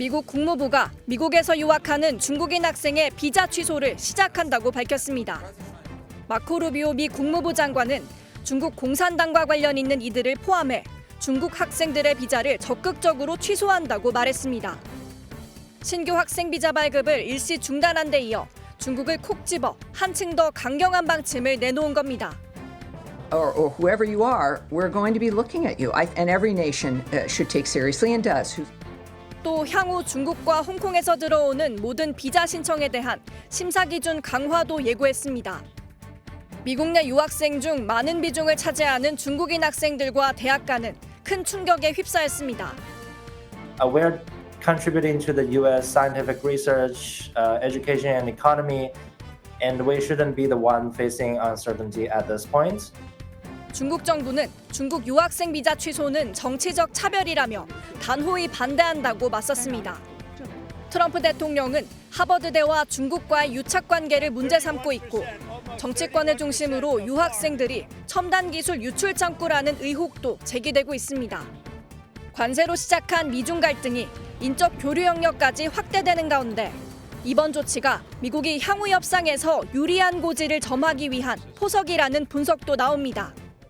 미국 국무부가 미국에서 유학하는 중국인 학생의 비자 취소를 시작한다고 밝혔습니다. 마코 루비오 미 국무부 장관은 중국 공산당과 관련 있는 이들을 포함해 중국 학생들의 비자를 적극적으로 취소한다고 말했습니다. 신규 학생 비자 발급을 일시 중단한 데 이어 중국을 콕 집어 한층 더 강경한 방침을 내놓은 겁니다. or, or whoever you are, we're going to be looking at you. I, and every nation uh, should take seriously and does. 또 향후 중국과 홍콩에서 들어오는 모든 비자 신청에 대한 심사 기준 강화도 예고했습니다. 미국 내 유학생 중 많은 비중을 차지하는 중국인 학생들과 대학가는 큰 충격에 휩싸였습니다. Uh, we're contributing to the U.S. scientific research, uh, education, and economy, and we shouldn't be the one facing uncertainty at this point. 중국 정부는 중국 유학생 비자 취소는 정치적 차별이라며 단호히 반대한다고 맞섰습니다. 트럼프 대통령은 하버드대와 중국과의 유착 관계를 문제 삼고 있고 정치권을 중심으로 유학생들이 첨단 기술 유출 창구라는 의혹도 제기되고 있습니다. 관세로 시작한 미중 갈등이 인적 교류 영역까지 확대되는 가운데 이번 조치가 미국이 향후 협상에서 유리한 고지를 점하기 위한 포석이라는 분석도 나옵니다.